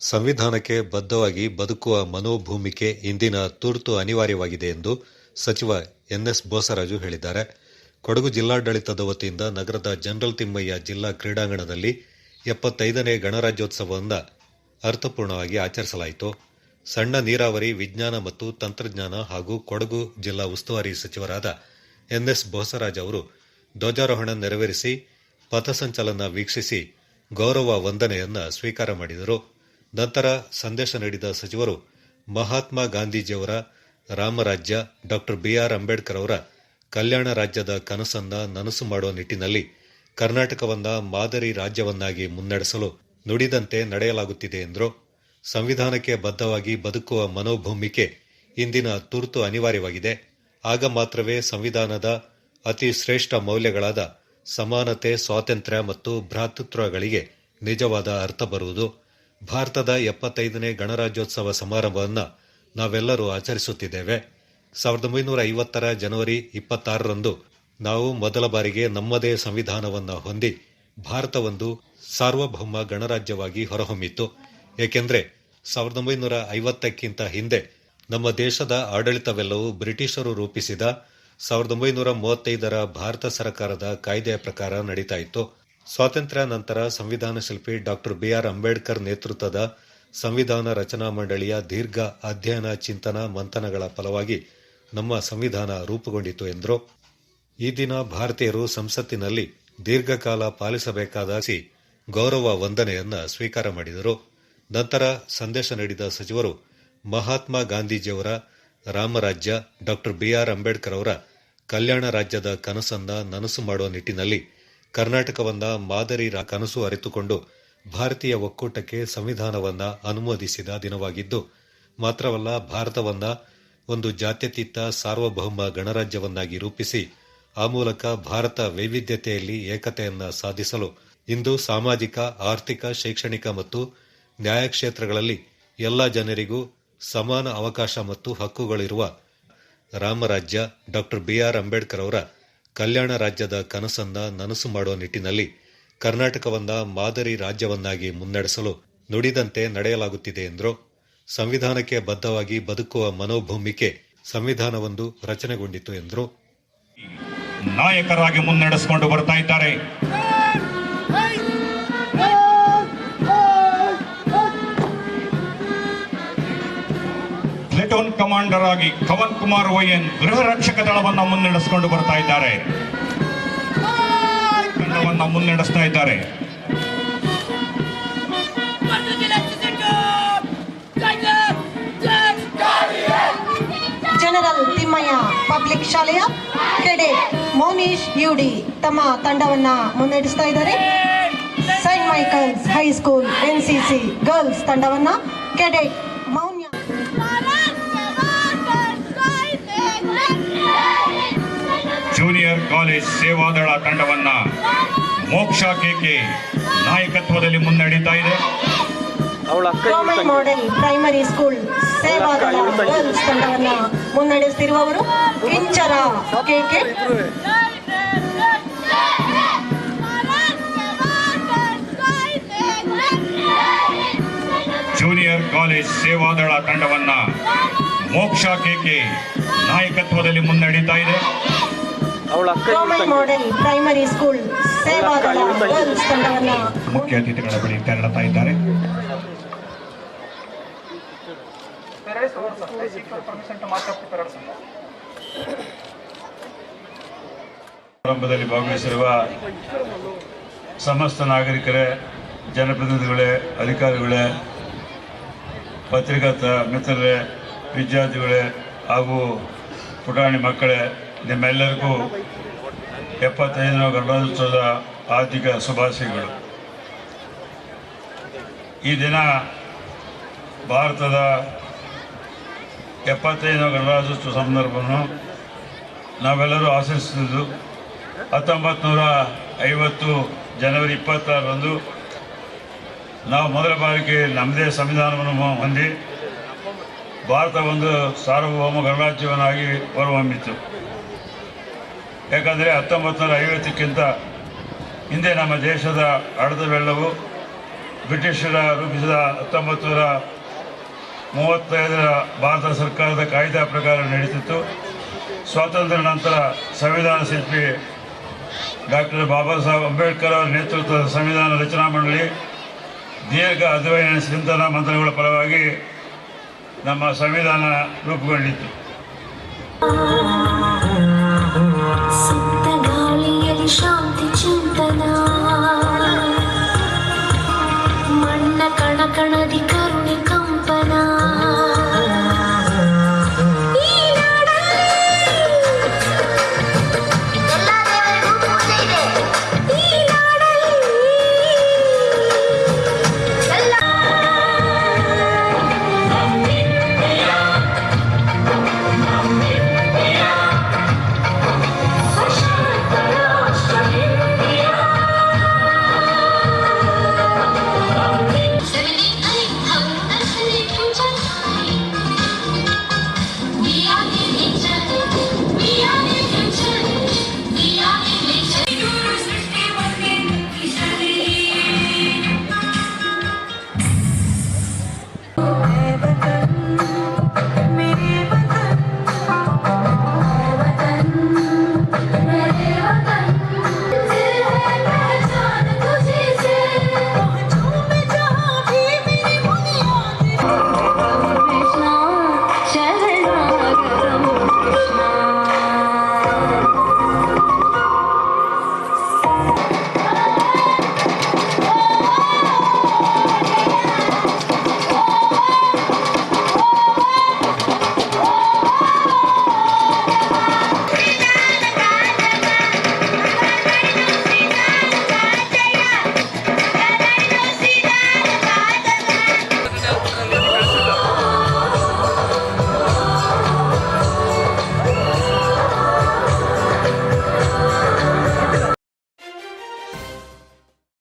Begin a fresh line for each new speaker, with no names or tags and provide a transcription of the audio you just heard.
ಸಂವಿಧಾನಕ್ಕೆ ಬದ್ಧವಾಗಿ ಬದುಕುವ ಮನೋಭೂಮಿಕೆ ಇಂದಿನ ತುರ್ತು ಅನಿವಾರ್ಯವಾಗಿದೆ ಎಂದು ಸಚಿವ ಎನ್ಎಸ್ ಬೋಸರಾಜು ಹೇಳಿದ್ದಾರೆ. ಕೊಡಗು ಜಿಲ್ಲಾಡಳಿತದ ವತಿಯಿಂದ ನಗರದ ಜನರಲ್ ತಿಮ್ಮಯ್ಯ ಜಿಲ್ಲಾ ಕ್ರೀಡಾಂಗಣದಲ್ಲಿ ಎಪ್ಪತ್ತೈದನೇ ಗಣರಾಜ್ಯೋತ್ಸವವನ್ನು ಅರ್ಥಪೂರ್ಣವಾಗಿ ಆಚರಿಸಲಾಯಿತು. ಸಣ್ಣ ನೀರಾವರಿ, ವಿಜ್ಞಾನ ಮತ್ತು ತಂತ್ರಜ್ಞಾನ ಹಾಗೂ ಕೊಡಗು ಜಿಲ್ಲಾ ಉಸ್ತುವಾರಿ ಸಚಿವರಾದ ಎನ್ಎಸ್ ಬೋಸರಾಜ್ ಅವರು ಧ್ವಜಾರೋಹಣ ನೆರವೇರಿಸಿ, ಪಥಸಂಚಲನ ವೀಕ್ಷಿಸಿ ಗೌರವ ವಂದನೆಯನ್ನು ಸ್ವೀಕಾರ ಮಾಡಿದರು. ನಂತರ ಸಂದೇಶ ನೀಡಿದ ಸಚಿವರು ಮಹಾತ್ಮ ಗಾಂಧೀಜಿಯವರ ರಾಮರಾಜ್ಯ ಡಾಕ್ಟರ್ ಬಿಆರ್ ಅಂಬೇಡ್ಕರ್ ಅವರ ಕಲ್ಯಾಣ ರಾಜ್ಯದ ಕನಸನ್ನ ನನಸು ಮಾಡುವ ನಿಟ್ಟಿನಲ್ಲಿ ಕರ್ನಾಟಕವನ್ನ ಮಾದರಿ ರಾಜ್ಯವನ್ನಾಗಿ ಮುನ್ನಡೆಸಲು ನುಡಿದಂತೆ ನಡೆಯಲಾಗುತ್ತಿದೆ ಎಂದರು. ಸಂವಿಧಾನಕ್ಕೆ ಬದ್ಧವಾಗಿ ಬದುಕುವ ಮನೋಭೂಮಿಕೆ ಇಂದಿನ ತುರ್ತು ಅನಿವಾರ್ಯವಾಗಿದೆ. ಆಗ ಮಾತ್ರವೇ ಸಂವಿಧಾನದ ಅತಿ ಶ್ರೇಷ್ಠ ಮೌಲ್ಯಗಳಾದ ಸಮಾನತೆ, ಸ್ವಾತಂತ್ರ್ಯ ಮತ್ತು ಭ್ರಾತೃತ್ವಗಳಿಗೆ ನಿಜವಾದ ಅರ್ಥ ಬರುವುದು. ಭಾರತದ ಎಪ್ಪತ್ತೈದನೇ ಗಣರಾಜ್ಯೋತ್ಸವ ಸಮಾರಂಭವನ್ನು ನಾವೆಲ್ಲರೂ ಆಚರಿಸುತ್ತಿದ್ದೇವೆ. ಸಾವಿರದ ಒಂಬೈನೂರ ಐವತ್ತರ ಜನವರಿ ಇಪ್ಪತ್ತಾರರಂದು ನಾವು ಮೊದಲ ಬಾರಿಗೆ ನಮ್ಮದೇ ಸಂವಿಧಾನವನ್ನು ಹೊಂದಿ ಭಾರತವೊಂದು ಸಾರ್ವಭೌಮ ಗಣರಾಜ್ಯವಾಗಿ ಹೊರಹೊಮ್ಮಿತು ಏಕೆಂದರೆ ಸಾವಿರದ ಒಂಬೈನೂರ ಐವತ್ತಕ್ಕಿಂತ ಹಿಂದೆ ನಮ್ಮ ದೇಶದ ಆಡಳಿತವೆಲ್ಲವೂ ಬ್ರಿಟಿಷರು ರೂಪಿಸಿದ ಸಾವಿರದ ಒಂಬೈನೂರ ಮೂವತ್ತೈದರ ಭಾರತ ಸರ್ಕಾರದ ಕಾಯ್ದೆಯ ಪ್ರಕಾರ ನಡೀತಾ ಇತ್ತು. ಸ್ವಾತಂತ್ರ್ಯ ನಂತರ ಸಂವಿಧಾನ ಶಿಲ್ಪಿ ಡಾಕ್ಟರ್ ಬಿಆರ್ ಅಂಬೇಡ್ಕರ್ ನೇತೃತ್ವದ ಸಂವಿಧಾನ ರಚನಾ ಮಂಡಳಿಯ ದೀರ್ಘ ಅಧ್ಯಯನ ಚಿಂತನ ಮಂಥನಗಳ ಫಲವಾಗಿ ನಮ್ಮ ಸಂವಿಧಾನ ರೂಪುಗೊಂಡಿತು ಎಂದರು. ಈ ದಿನ ಭಾರತೀಯರು ಸಂಸತ್ತಿನಲ್ಲಿ ದೀರ್ಘಕಾಲ ಪಾಲಿಸಬೇಕಾದ ಗೌರವ ವಂದನೆಯನ್ನ ಸ್ವೀಕಾರ ಮಾಡಿದರು. ನಂತರ ಸಂದೇಶ ನೀಡಿದ ಸಚಿವರು ಮಹಾತ್ಮ ಗಾಂಧೀಜಿಯವರ ರಾಮರಾಜ್ಯ ಡಾಕ್ಟರ್ ಬಿಆರ್ ಅಂಬೇಡ್ಕರ್ ಅವರ ಕಲ್ಯಾಣ ರಾಜ್ಯದ ಕನಸನ್ನ ನನಸು ಮಾಡುವ ನಿಟ್ಟಿನಲ್ಲಿ ಕರ್ನಾಟಕವನ್ನ ಮಾದರಿ ಕನಸು ಅರಿತುಕೊಂಡು ಭಾರತೀಯ ಒಕ್ಕೂಟಕ್ಕೆ ಸಂವಿಧಾನವನ್ನ ಅನುಮೋದಿಸಿದ ದಿನವಾಗಿದ್ದು, ಮಾತ್ರವಲ್ಲ ಭಾರತವನ್ನ ಒಂದು ಜಾತ್ಯತೀತ ಸಾರ್ವಭೌಮ ಗಣರಾಜ್ಯವನ್ನಾಗಿ ರೂಪಿಸಿ, ಆ ಮೂಲಕ ಭಾರತ ವೈವಿಧ್ಯತೆಯಲ್ಲಿ ಏಕತೆಯನ್ನ ಸಾಧಿಸಲು ಇಂದು ಸಾಮಾಜಿಕ, ಆರ್ಥಿಕ, ಶೈಕ್ಷಣಿಕ ಮತ್ತು ನ್ಯಾಯ ಕ್ಷೇತ್ರಗಳಲ್ಲಿ ಎಲ್ಲ ಜನರಿಗೂ ಸಮಾನ ಅವಕಾಶ ಮತ್ತು ಹಕ್ಕುಗಳಿರುವ ರಾಮರಾಜ್ಯ ಡಾಕ್ಟರ್ ಬಿಆರ್ ಅಂಬೇಡ್ಕರ್ ಅವರ ಕಲ್ಯಾಣ ರಾಜ್ಯದ ಕನಸನ್ನ ನನಸು ಮಾಡುವ ನಿಟ್ಟಿನಲ್ಲಿ ಕರ್ನಾಟಕವನ್ನ ಮಾದರಿ ರಾಜ್ಯವನ್ನಾಗಿ ಮುನ್ನಡೆಸಲು ನುಡಿದಂತೆ ನಡೆಯಲಾಗುತ್ತಿದೆ ಎಂದರು. ಸಂವಿಧಾನಕ್ಕೆ ಬದ್ಧವಾಗಿ ಬದುಕುವ ಮನೋಭೂಮಿಕೆ ಸಂವಿಧಾನವೊಂದು ರಚನೆಗೊಂಡಿತು ಎಂದರು.
ನಾಯಕರಾಗಿ ಮುನ್ನಡೆಸಿಕೊಂಡು ಬರ್ತಾ ಇದ್ದಾರೆ. ಕಮಾಂಡರ್ ಆಗಿ ಕವನ್ ಕುಮಾರ್ ವೈಎನ್ ಗೃಹ ರಕ್ಷಕ ದಳವನ್ನ ಮುನ್ನಡೆಸಿಕೊಂಡು ಬರ್ತಾ ಇದ್ದಾರೆ. ಮುನ್ನಡೆಸ್ತಾ ಇದ್ದಾರೆ.
ಜನರಲ್ ತಿಮ್ಮಯ್ಯ ಪಬ್ಲಿಕ್ ಶಾಲೆಯ ಕೆಡೆ ಮೋನೀಶ್ ಯುಡಿ ತಮ್ಮ ತಂಡವನ್ನ ಮುನ್ನಡೆಸ್ತಾ ಇದ್ದಾರೆ. Saint Michael's high school C girls ತಂಡವನ್ನ cadet
junior college ಸೇವಾದಳ ತಂಡವನ್ನ ಮೋಕ್ಷ ಕೆಕೆ ನಾಯಕತ್ವದಲ್ಲಿ ಮುನ್ನಡೀತಾ ಇದೆ.
ಮಾಡೆಲ್ ಪ್ರೈಮರಿ ಸ್ಕೂಲ್ ಸೇವಾದಳ ತಂಡವನ್ನ ಮುನ್ನಡೆಸ್ತಿರುವವರು Inchara K K
junior college Sevadal ತಂಡವನ್ನ Moksha K K ನಾಯಕತ್ವದಲ್ಲಿ ಮುನ್ನಡೀತಾ ಇದೆ.
ಪ್ರೈಮರಿ ಸ್ಕೂಲ್
ಮುಖ್ಯ ಅತಿಥಿಗಳ ಬಳಿ ತೆರಳುತ್ತಾ ಇದ್ದಾರೆ. ಪ್ರಾರಂಭದಲ್ಲಿ ಭಾಗವಹಿಸಿರುವ ಸಮಸ್ತ ನಾಗರಿಕರೇ ಜನಪ್ರತಿನಿಧಿಗಳೇ ಅಧಿಕಾರಿಗಳೇ ಪತ್ರಿಕಾ ಮಿತ್ರರೇ ವಿದ್ಯಾರ್ಥಿಗಳೇ ಹಾಗೂ ಪುಟಾಣಿ ಮಕ್ಕಳೇ ನಿಮ್ಮೆಲ್ಲರಿಗೂ ಎಪ್ಪತ್ತೈದನೇ ಗಣರಾಜ್ಯೋತ್ಸವದ ಆರ್ಥಿಕ ಶುಭಾಶಯಗಳು. ಈ ದಿನ ಭಾರತದ ಎಪ್ಪತ್ತೈದನೇ ಗಣರಾಜ್ಯೋತ್ಸವ ಸಂದರ್ಭವನ್ನು ನಾವೆಲ್ಲರೂ ಆಚರಿಸುತ್ತಿದ್ದು ಹತ್ತೊಂಬತ್ತು ನೂರ ಐವತ್ತು ಜನವರಿ ಇಪ್ಪತ್ತಾರರಂದು ನಾವು ಮೊದಲ ಬಾರಿಗೆ ನಮ್ಮದೇ ಸಂವಿಧಾನವನ್ನು ಹೊಂದಿ ಭಾರತ ಒಂದು ಸಾರ್ವಭೌಮ ಗಣರಾಜ್ಯವನ್ನಾಗಿ ಹೊರಹೊಮ್ಮಿತು ಯಾಕಂದರೆ ಹತ್ತೊಂಬತ್ತು ನೂರ ಐವತ್ತಕ್ಕಿಂತ ಹಿಂದೆ ನಮ್ಮ ದೇಶದ ಆಡಳಿತವೆಲ್ಲವೂ ಬ್ರಿಟಿಷರ ರೂಪಿಸಿದ ಹತ್ತೊಂಬತ್ತು ನೂರ ಮೂವತ್ತೈದರ ಭಾರತ ಸರ್ಕಾರದ ಕಾಯ್ದೆ ಪ್ರಕಾರ ನಡೀತಿತ್ತು. ಸ್ವಾತಂತ್ರ್ಯ ನಂತರ ಸಂವಿಧಾನ ಶಿಲ್ಪಿ ಡಾಕ್ಟರ್ ಬಾಬಾ ಸಾಹೇಬ್ ಅಂಬೇಡ್ಕರ್ ಅವರ ನೇತೃತ್ವದ ಸಂವಿಧಾನ ರಚನಾ ಮಂಡಳಿ ದೀರ್ಘ ಅಧ್ಯಯನ ಚಿಂತನಾ ಮಂತ್ರಗಳ ಪರವಾಗಿ ನಮ್ಮ ಸಂವಿಧಾನ ರೂಪುಗೊಂಡಿತ್ತು.